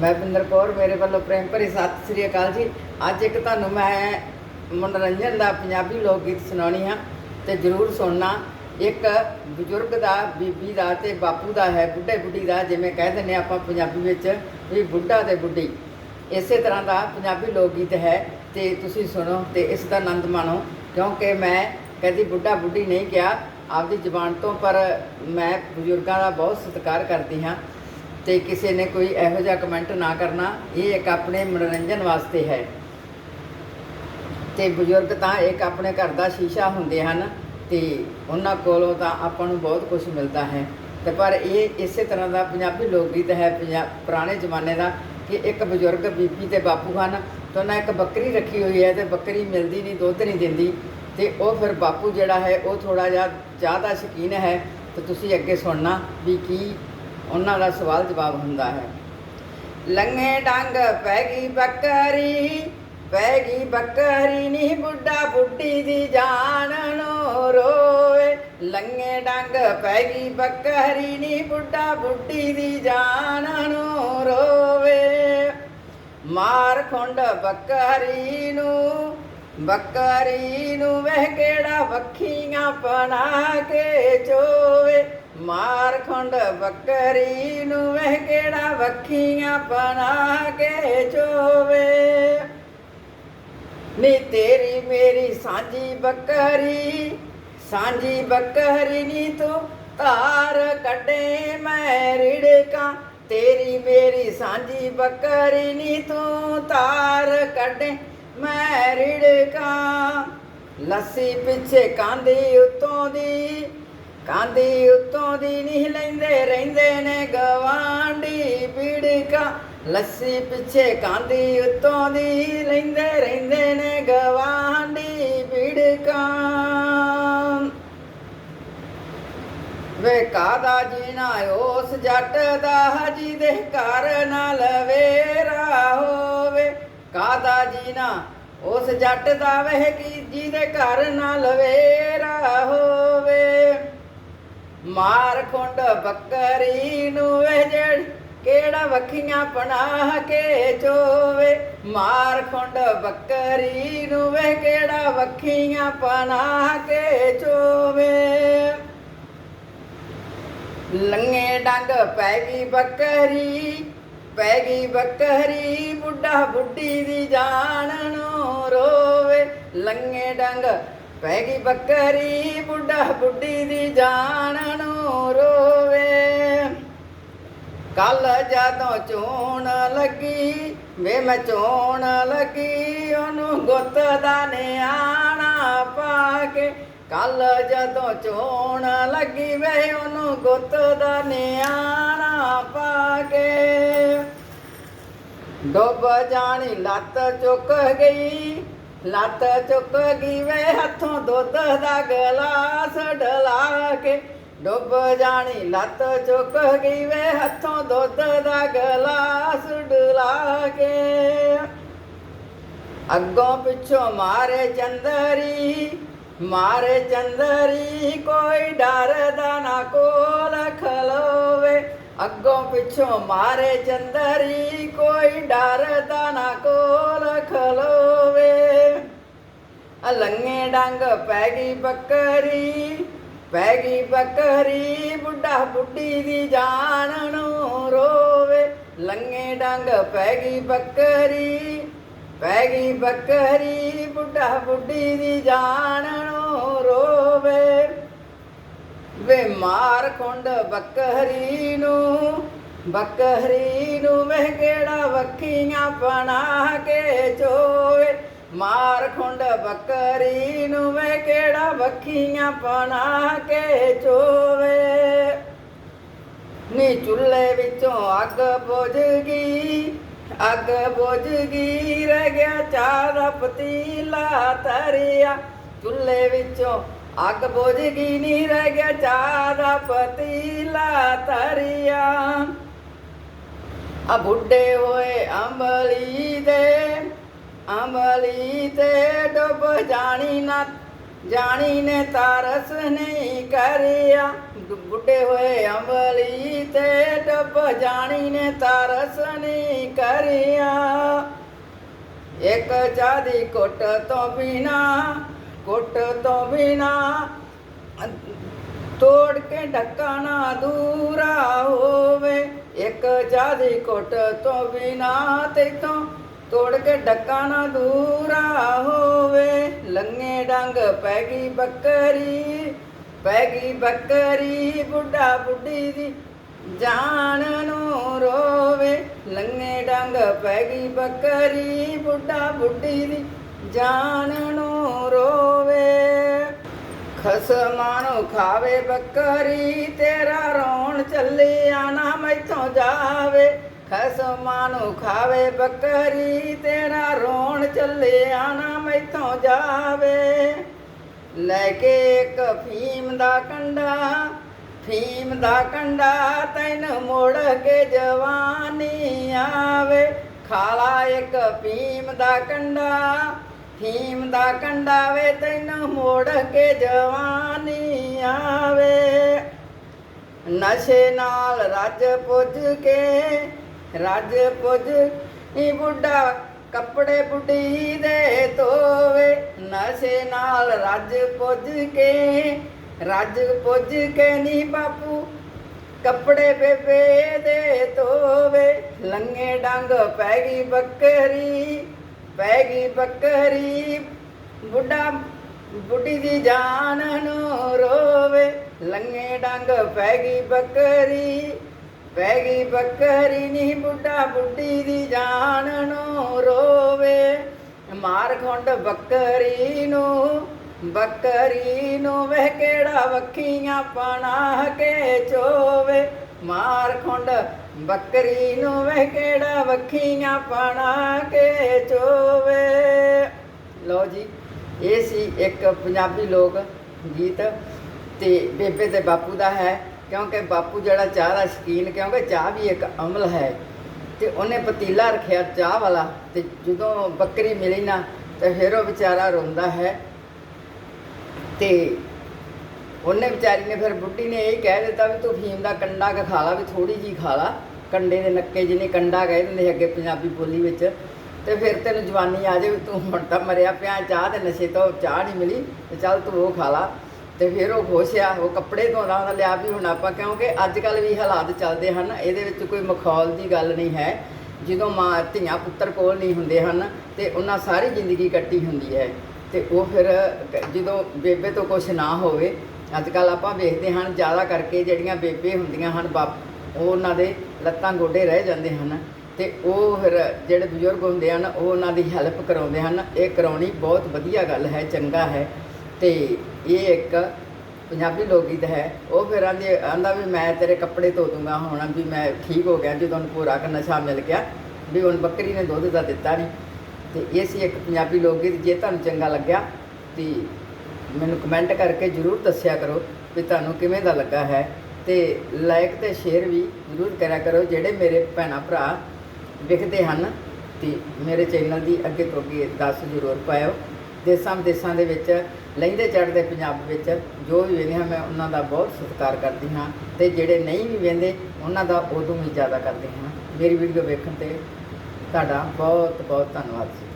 ਮੈਂ ਬਿੰਦਰ ਕੌਰ, ਮੇਰੇ ਵੱਲੋਂ ਪ੍ਰੇਮ ਭਰੀ ਸਤਿ ਸ੍ਰੀ ਅਕਾਲ ਜੀ। ਅੱਜ ਇੱਕ ਤੁਹਾਨੂੰ ਮੈਂ ਮਨੋਰੰਜਨ ਦਾ ਪੰਜਾਬੀ ਲੋਕ ਗੀਤ ਸੁਣਾਉਣੀ ਆ ਤੇ ਜਰੂਰ ਸੁਣਨਾ। ਇੱਕ ਬਜ਼ੁਰਗ ਦਾ, ਬੀਬੀ ਦਾ ਤੇ ਬਾਪੂ ਦਾ ਹੈ ਬੁੱਢੇ ਬੁੱਢੀ ਦਾ, ਜਿਵੇਂ ਕਹਿ ਦਿੰਦੇ ਆਪਾਂ ਪੰਜਾਬੀ ਵਿੱਚ ਵੀ ਬੁੱਢਾ ਤੇ ਬੁੱਢੀ। ਇਸੇ ਤਰ੍ਹਾਂ ਦਾ ਪੰਜਾਬੀ ਲੋਕ ਗੀਤ ਹੈ ਤੇ ਤੁਸੀਂ ਸੁਣੋ ਤੇ ਇਸ ਦਾ ਆਨੰਦ ਮਾਣੋ, ਕਿਉਂਕਿ ਮੈਂ ਕਦੀ ਬੁੱਢਾ ਬੁੱਢੀ ਨਹੀਂ ਕਿਹਾ। ਆਪਦੀ ਜ਼ੁਬਾਨ ਤੋਂ, ਪਰ ਮੈਂ ਬਜ਼ੁਰਗਾਂ ਦਾ ਬਹੁਤ ਸਤਿਕਾਰ ਕਰਦੀ ਹਾਂ। ਤੇ ਕਿਸੇ ਨੇ ਕੋਈ ਇਹੋ ਜਿਹਾ ਕਮੈਂਟ ਨਾ ਕਰਨਾ, ਇਹ ਇੱਕ ਆਪਣੇ ਮਨੋਰੰਜਨ ਵਾਸਤੇ ਹੈ। ਤੇ ਬਜ਼ੁਰਗ ਤਾਂ ਇੱਕ ਆਪਣੇ ਘਰ ਦਾ ਸ਼ੀਸ਼ਾ ਹੁੰਦੇ ਹਨ ਤੇ ਉਹਨਾਂ ਕੋਲੋਂ ਤਾਂ ਆਪਾਂ ਨੂੰ ਬਹੁਤ ਕੁਝ ਮਿਲਦਾ ਹੈ। ਤੇ ਪਰ ਇਹ ਇਸੇ ਤਰ੍ਹਾਂ ਦਾ ਪੰਜਾਬੀ ਲੋਕ ਗੀਤ ਹੈ, ਪੰਜਾ- ਪੁਰਾਣੇ ਜ਼ਮਾਨੇ ਦਾ ਕਿ ਇੱਕ ਬਜ਼ੁਰਗ ਬੀਬੀ ਤੇ ਬਾਪੂ ਹਨ ਤੇ ਉਹਨਾਂ ਇੱਕ ਬੱਕਰੀ ਰੱਖੀ ਹੋਈ ਹੈ ਤੇ ਬੱਕਰੀ ਮਿਲਦੀ ਨਹੀਂ, ਦੁੱਧ ਨਹੀਂ ਦਿੰਦੀ ਤੇ ਉਹ ਫਿਰ ਬਾਪੂ ਜਿਹੜਾ ਹੈ ਉਹ ਥੋੜਾ ਜਿਹਾ ਚਾਹ ਦਾ ਸ਼ੌਕੀਨ ਹੈ। ਤੇ ਤੁਸੀਂ ਅੱਗੇ ਸੁਣਨਾ ਵੀ ਕੀ ਉਹਨਾਂ ਦਾ ਸਵਾਲ ਜਵਾਬ ਹੁੰਦਾ ਹੈ। ਲੰਗੇ ਡੰਗ ਪੈ ਗਈ ਬੱਕਰੀ, ਪੈ ਗਈ ਬੱਕਰੀ ਨੀ ਬੁੱਢਾ ਬੁੱਢੀ ਦੀ ਜਾਨ ਨੂੰ ਰੋਏ। ਲੰਗੇ ਡੰਗ ਪੈ ਗਈ ਬੱਕਰੀ ਨੀ ਬੁੱਢਾ ਬੁੱਢੀ ਦੀ ਜਾਨ ਨੂੰ ਰੋਵੇ। ਮਾਰ ਖੁੰਡ ਬੱਕਰੀ ਨੂੰ ਬੱਕਰੀ ਨੂੰ ਵਹਿ ਕਿਹੜਾ ਵੱਖੀਆਂ ਬਣਾ ਕੇ ਚੋਵੇ। ਮਾਰ ਖੁੰਡ ਬੱਕਰੀ ਨੂੰ ਵਹਿ ਕਿਹੜਾ ਵੱਖੀਆਂ ਬਣਾ ਕੇ ਚੋਵੇ। ਨੀ ਤੇਰੀ ਮੇਰੀ ਸਾਂਝੀ ਬੱਕਰੀ ਸਾਂਝੀ ਬੱਕਰੀ ਨੀ ਤੂੰ ਧਾਰ ਕੱਢੇ ਮੈਂ ਰਿੜਕਾਂ। ਤੇਰੀ ਮੇਰੀ ਸਾਂਝੀ ਬੱਕਰੀ ਨੀ ਤੂੰ ਧਾਰ ਕੱਢੇ ਮੈਂ ਰਿੜਕਾਂ। ਲੱਸੀ ਪਿੱਛੇ ਕਾਂਦੀ ਉਤੋਂ ਦੀ ਕਾਂਦੀ ਉਤੋਂ ਦੀ ਨਹੀਂ ਲੈਂਦੇ ਰਹਿੰਦੇ ਨੇ ਗਵਾਂਢੀ ਬਿੜਕਾ ਲੱਸੀ ਪਿੱਛੇ ਕਾਂਦੀ ਉਤੋਂ ਦੀ ਲੈਂਦੇ ਰਹਿੰਦੇ ਨੇ ਗਵਾਂਢੀ ਬਿੜਕਾ ਵੇ ਕਾਦਾ ਜੀਣਾ ਉਸ ਜੱਟ ਦਾ ਜਿਹਦੇ ਘਰ ਨਾਲ ਵੇਰਾ ਹੋਵੇ। ਕਾਦਾ ਜੀਣਾ ਉਸ ਜੱਟ ਦਾ ਵਹਿ ਕੀ ਦੇ ਘਰ ਨਾਲ ਵੇਰਾ ਹੋਵੇ। ਮਾਰ ਖੁੰਡ ਬੱਕਰੀ ਨੂੰ ਵੇ ਜੜ ਕਿਹੜਾ ਵੱਖੀਆਂ ਪਨਾਹ ਕੇ ਚੋਵੇ? ਮਾਰ ਖੁੰਡ ਬੱਕਰੀ ਨੂੰ ਵੇ ਕਿਹੜਾ ਵੱਖੀਆਂ ਪਨਾਹ ਕੇ ਚੋਵੇ? ਲੰਗੇ ਡੰਗ ਪੈ ਗਈ ਬੱਕਰੀ, ਪੈ ਗਈ ਬੱਕਰੀ, ਬੁੱਢਾ ਬੁੱਢੀ ਦੀ ਜਾਨ ਨੂੰ ਰੋਵੇ। ਲੰਗੇ ਡੰਗ ਪੈ ਗਈ ਬੱਕਰੀ ਬੁੱਢਾ ਬੁੱਢੀ ਦੀ ਜਾਨ ਨੂੰ ਰੋਵੇ। ਕੱਲ ਜਦੋਂ ਚੋਣ ਲੱਗੀ, ਵੇ ਮੈਂ ਚੋਣ ਲੱਗੀ, ਉਹਨੂੰ ਗੁੱਤ ਦਾ ਨਿਆਣਾ ਪਾ ਕੇ। ਕੱਲ ਜਦੋਂ ਚੋਣ ਲੱਗੀ, ਵੇ ਉਹਨੂੰ ਗੁੱਤ ਦਾ ਨਿਆਣਾ ਪਾ ਕੇ। ਡੁੱਬ ਜਾਣੀ ਲੱਤ ਚੁੱਕ ਗਈ ਲੱਤ ਚੁੱਕ ਗਈ ਵੇ ਹੱਥੋਂ ਦੁੱਧ ਦਾ ਗਲਾਸ ਢਲਾ ਕੇ। ਡੁੱਬ ਜਾਣੀ ਲੱਤ ਚੁੱਕ ਗਈ ਵੇ ਹੱਥੋਂ ਦੁੱਧ ਦਾ ਗਲਾਸ ਢਲਾ ਕੇ। ਅੱਗੋਂ ਪਿੱਛੋਂ ਮਾਰੇ ਚੰਦਰੀ ਮਾਰੇ ਚੰਦਰੀ, ਕੋਈ ਡਰਦਾ ਨਾ ਕੋਲ ਖਲੋਵੇ। ਅੱਗੋਂ ਪਿੱਛੋਂ ਮਾਰੇ ਚੰਦਰੀ, ਕੋਈ ਡਰਦਾ ਨਾ ਕੋਲ ਖਲੋਵੇ। ਅਲੰਗੇ ਡੰਗ ਪੈ ਗਈ ਬੱਕਰੀ, ਪੈ ਗਈ ਬੱਕਰੀ, ਬੁੱਢਾ ਬੁੱਢੀ ਦੀ ਜਾਨ ਨੂੰ ਰੋਵੇ। ਲੰਗੇ ਡੰਗ ਪੈ ਗਈ ਬੱਕਰੀ, ਪੈ ਗਈ ਬੱਕਰੀ, ਬੁੱਢਾ ਬੁੱਢੀ ਦੀ ਜਾਨ ਨੂੰ ਰੋਵੇ। ਵੇ ਮਾਰ ਖੁੰਡ ਬੱਕਰੀ ਨੂੰ ਬੱਕਰੀ ਨੂੰ ਵੇ ਕਿਹੜਾ ਵੱਖੀਆਂ ਬਣਾ ਕੇ ਚੋਵੇ। ਮਾਰ ਖੁੰਡ ਬੱਕਰੀ ਨੂੰ ਵੇ ਕਿਹੜਾ ਵੱਖੀਆਂ ਬਣਾ ਕੇ ਚੋਵੇ। ਨੀ ਚੁੱਲ੍ਹੇ ਵਿੱਚੋਂ ਅੱਗ ਬੁਝ ਗਈ, ਅੱਗ ਬੁਝ ਗਈ, ਰਹਿ ਗਿਆ ਚਾਹ ਦਾ ਪਤੀਲਾ ਤਰਿਆ। ਚੁੱਲ੍ਹੇ ਵਿੱਚੋਂ ਅੱਗ ਬੁਝ ਗਈ ਨਹੀਂ ਰਹਿ ਗਿਆ ਚਾਹ ਦਾ ਪਤੀਲਾ ਤਰਿਆ। ਆ ਬੁੱਢੇ ਹੋਏ ਅੰਬਲੀ ਦੇ ਅੰਬਲੀ ਤੇ ਡੁੱਬ ਜਾਣੀ ਨਾ, ਜਾਣੀ ਨੇ ਤਰਸ ਨਹੀਂ ਕਰਿਆ। ਬੁੱਢੇ ਹੋਏ ਅੰਬਲੀ ਤੇ ਡੁੱਬ ਜਾਣੀ ਨੇ ਤਰਸ ਨਹੀਂ ਇੱਕ ਚਾਹ ਦੀ ਕੁੱਟ ਤੋਂ ਬਿਨਾ ਕੁੱਟ ਤੋਂ ਬਿਨਾ ਤੋੜ ਕੇ ਢੱਕਾ ਨਾ ਦੂਰਾ ਹੋਵੇ। ਇੱਕ ਚਾਹ ਦੀ ਤੋਂ ਬਿਨਾ ਤੇਤੋਂ ਤੋੜ ਕੇ ਡੱਕਾ ਨਾ ਦੂਰਾ ਹੋਵੇ। ਲੰਗੇ ਡੰਗ ਪੈ ਗਈ ਬੱਕਰੀ, ਪੈ ਗਈ ਬੱਕਰੀ, ਬੁੱਢਾ ਬੁੱਢੀ ਦੀ ਜਾਨ ਨੂੰ ਰੋਵੇ। ਲੰਗੇ ਡੰਗ ਪੈ ਗਈ ਬੱਕਰੀ, ਬੁੱਢਾ ਬੁੱਢੀ ਦੀ ਜਾਨ ਨੂੰ ਰੋਵੇ। ਖਸਮਾਂ ਨੂੰ ਖਾਵੇ ਬੱਕਰੀ, ਤੇਰਾ ਰੋਣ ਚੱਲਿਆ ਨਾ ਮੈਥੋਂ ਜਾਵੇ। ਖਸਮਾਂ ਨੂੰ ਖਾਵੇ ਬਕਰੀ, ਤੇਰਾ ਰੋਣ ਚੱਲਿਆ ਨਾ ਮੈਥੋਂ ਜਾਵੇ। ਲੈ ਕੇ ਇੱਕ ਫੀਮ ਦਾ ਕੰਡਾ, ਫੀਮ ਦਾ ਕੰਡਾ ਤੈਨੂੰ ਮੋੜ ਕੇ ਜਵਾਨੀ ਆਵੇ। ਖਾਲਾ ਇੱਕ ਫੀਮ ਦਾ ਕੰਡਾ, ਫੀਮ ਦਾ ਕੰਡਾ ਵੇ ਤੈਨ ਮੋੜ ਕੇ ਜਵਾਨੀ ਆਵੇ। ਨਸ਼ੇ ਨਾਲ ਰੱਜ ਪੁੱਜ ਕੇ ਰੱਜ ਪੁੱਜ ਨੀ ਬੁੱਢਾ, ਕੱਪੜੇ ਬੁੱਢੀ ਦੇ ਧੋਵੇ। ਨਸ਼ੇ ਨਾਲ ਰੱਜ ਪੁੱਜ ਕੇ, ਰੱਜ ਪੁੱਜ ਕੇ ਨੀ ਬਾਪੂ। ਕੱਪੜੇ ਬੇਬੇ ਦੇ ਧੋਵੇ। ਲੰਗੇ ਡੰਗ ਪੈ ਗਈ ਬੱਕਰੀ, ਪੈ ਗਈ ਬੱਕਰੀ। ਬੁੱਢਾ, ਬੁੱਢੀ ਦੀ ਜਾਨ ਨੂੰ ਰੋਵੇ। ਲੰਗੇ ਡੰਗ ਪੈ ਗਈ ਬੱਕਰੀ। ਪੈ ਗਈ ਬੱਕਰੀ ਨਹੀਂ ਬੁੱਢਾ ਬੁੱਢੀ ਦੀ ਜਾਨ ਨੂੰ ਰੋਵੇ। ਮਾਰ ਖੁੰਡ ਬੱਕਰੀ ਨੂੰ ਬੱਕਰੀ ਨੂੰ ਵੇ ਕਿਹੜਾ ਵੱਖੀਆਂ ਪਣਾ ਕੇ ਚੋਵੇ। ਮਾਰ ਖੁੰਡ ਬੱਕਰੀ ਨੂੰ ਵੇ ਕਿਹੜਾ ਵੱਖੀਆਂ ਪਣਾ ਕੇ ਚੋਵੇ। ਲਓ ਜੀ, ਇਹ ਸੀ ਇੱਕ ਪੰਜਾਬੀ ਲੋਕ ਗੀਤ ਤੇ ਬੇਬੇ ਤੇ ਬਾਪੂ ਦਾ ਹੈ। ਕਿਉਂਕਿ ਬਾਪੂ ਜਿਹੜਾ ਚਾਹ ਦਾ ਸ਼ਕੀਨ, ਕਿਉਂਕਿ ਚਾਹ ਵੀ ਇੱਕ ਅਮਲ ਹੈ। ਤੇ ਉਹਨੇ ਪਤੀਲਾ ਰੱਖਿਆ ਚਾਹ ਵਾਲਾ, ਤੇ ਜਦੋਂ ਬੱਕਰੀ ਮਿਲੀ ਨਾ, ਤੇ ਫਿਰ ਉਹ ਵਿਚਾਰਾ ਰੋਂਦਾ ਹੈ। ਤੇ ਉਹਨੇ ਵਿਚਾਰੀ ਨੇ ਫਿਰ ਬੁੱਢੀ ਨੇ ਇਹ ਕਹਿ ਦਿੱਤਾ ਵੀ ਤੂੰ ਫੀਮ ਦਾ ਕੰਡਾ ਕ ਖਾ ਲਾ, ਵੀ ਥੋੜੀ ਜੀ ਖਾ ਲਾ। ਕੰਡੇ ਦੇ ਨੱਕੇ ਜਿਹਨੇ ਕੰਡਾ ਕਹਿ ਦਿੰਦੇ ਅੱਗੇ ਪੰਜਾਬੀ ਬੋਲੀ ਵਿੱਚ। ਤੇ ਫਿਰ ਤੈਨੂੰ ਜਵਾਨੀ ਆ ਜਾਵੇ ਤੂੰ ਹੁਣ ਤਾਂ ਮਰਿਆ ਪਿਆ, ਚਾਹ ਦੇ ਨਸ਼ੇ ਤੋਂ ਚਾਹ ਨਹੀਂ ਮਿਲੀ, ਤੇ ਚੱਲ ਤੂੰ ਉਹ ਖਾ ਲਾ। ਤੇ ਫਿਰ ਉਹ ਖੁਸ਼ ਆ, ਉਹ ਕੱਪੜੇ ਧੋਂਦਾ ਉਹਦਾ ਲਿਆ ਵੀ ਹੁਣ ਆਪਾਂ, ਕਿਉਂਕਿ ਅੱਜ ਕੱਲ ਵੀ ਹਾਲਾਤ ਚੱਲਦੇ ਹਨ, ਇਹਦੇ ਵਿੱਚ ਕੋਈ ਮਖੌਲ ਦੀ ਗੱਲ ਨਹੀਂ ਹੈ। ਜਦੋਂ ਮਾਂ, ਧੀਆਂ, ਪੁੱਤਰ ਕੋਲ ਨਹੀਂ ਹੁੰਦੇ ਹਨ, ਤੇ ਉਹਨਾਂ ਸਾਰੀ ਜ਼ਿੰਦਗੀ ਕੱਟੀ ਹੁੰਦੀ ਹੈ। ਤੇ ਉਹ ਫਿਰ ਜਦੋਂ ਬੇਬੇ ਤੋਂ ਕੁਝ ਨਾ ਹੋਵੇ ਅੱਜ ਕੱਲ ਆਪਾਂ ਵੇਖਦੇ ਹਨ ਜ਼ਿਆਦਾ ਕਰਕੇ ਜਿਹੜੀਆਂ ਬੇਬੇ ਹੁੰਦੀਆਂ ਹਨ, ਬਾਪ, ਉਹ ਉਹਨਾਂ ਦੇ ਲੱਤਾਂ ਗੋਡੇ ਰਹਿ ਜਾਂਦੇ ਹਨ। ਤੇ ਉਹ ਫਿਰ ਜਿਹੜੇ ਬਜ਼ੁਰਗ ਹੁੰਦੇ ਹਨ, ਉਹ ਉਹਨਾਂ ਦੀ ਹੈਲਪ ਕਰਾਉਂਦੇ ਹਨ। ਇਹ ਕਰਾਉਣੀ ਬਹੁਤ ਵਧੀਆ ਗੱਲ ਹੈ, ਚੰਗਾ ਹੈ। ਤੇ ਇਹ ਇੱਕ ਪੰਜਾਬੀ ਲੋਕ ਗੀਤ ਹੈ। ਉਹ ਫਿਰ ਆਂਦੇ ਆਂਦਾ ਵੀ ਮੈਂ ਤੇਰੇ ਕੱਪੜੇ ਧੋ ਦੂੰਗਾ ਹੁਣ ਵੀ ਮੈਂ ਠੀਕ ਹੋ ਗਿਆ, ਜਦੋਂ ਉਹਨੂੰ ਪੂਰਾ ਕ ਨਸ਼ਾ ਮਿਲ ਗਿਆ, ਵੀ ਹੁਣ ਬੱਕਰੀ ਨੇ ਦੁੱਧ ਦਾ ਦਿੱਤਾ ਨਹੀਂ ਤੇ ਇਹ ਸੀ ਇੱਕ ਪੰਜਾਬੀ ਲੋਕ ਗੀਤ ਜੇ ਤੁਹਾਨੂੰ ਚੰਗਾ ਲੱਗਿਆ ਤੇ ਮੈਨੂੰ ਕਮੈਂਟ ਕਰਕੇ ਜਰੂਰ ਦੱਸਿਆ ਕਰੋ ਵੀ ਤੁਹਾਨੂੰ ਕਿਵੇਂ ਦਾ ਲੱਗਾ ਹੈ। ਤੇ ਲਾਈਕ ਤੇ ਸ਼ੇਅਰ ਵੀ ਜਰੂਰ ਕਰਿਆ ਕਰੋ, ਜਿਹੜੇ ਮੇਰੇ ਭੈਣਾ ਭਰਾ ਵਿਖਦੇ ਹਨ ਤੇ ਮੇਰੇ ਚੈਨਲ ਦੀ ਅੱਗੇ ਤੋਂ ਅੱਗੇ ਦੱਸ ਜਰੂਰ ਪਾਇਓ। ਦੇਸਾਂ ਵਿਦੇਸਾਂ ਦੇ ਵਿੱਚ, ਲਹਿੰਦੇ ਚੜ੍ਹਦੇ ਪੰਜਾਬ ਵਿੱਚ ਜੋ ਵੀ ਵੇਖਦੇ ਹਾਂ, ਮੈਂ ਉਹਨਾਂ ਦਾ ਬਹੁਤ ਸਤਿਕਾਰ ਕਰਦੀ ਹਾਂ ਤੇ ਜਿਹੜੇ ਨਹੀਂ ਵੀ ਵੇਖਦੇ, ਉਹਨਾਂ ਦਾ ਉਦੋਂ ਵੀ ਜ਼ਿਆਦਾ ਕਰਦੀ ਹਾਂ। ਮੇਰੀ ਵੀਡੀਓ ਵੇਖਣ ਤੇ ਤੁਹਾਡਾ ਬਹੁਤ ਬਹੁਤ ਧੰਨਵਾਦ ਜੀ।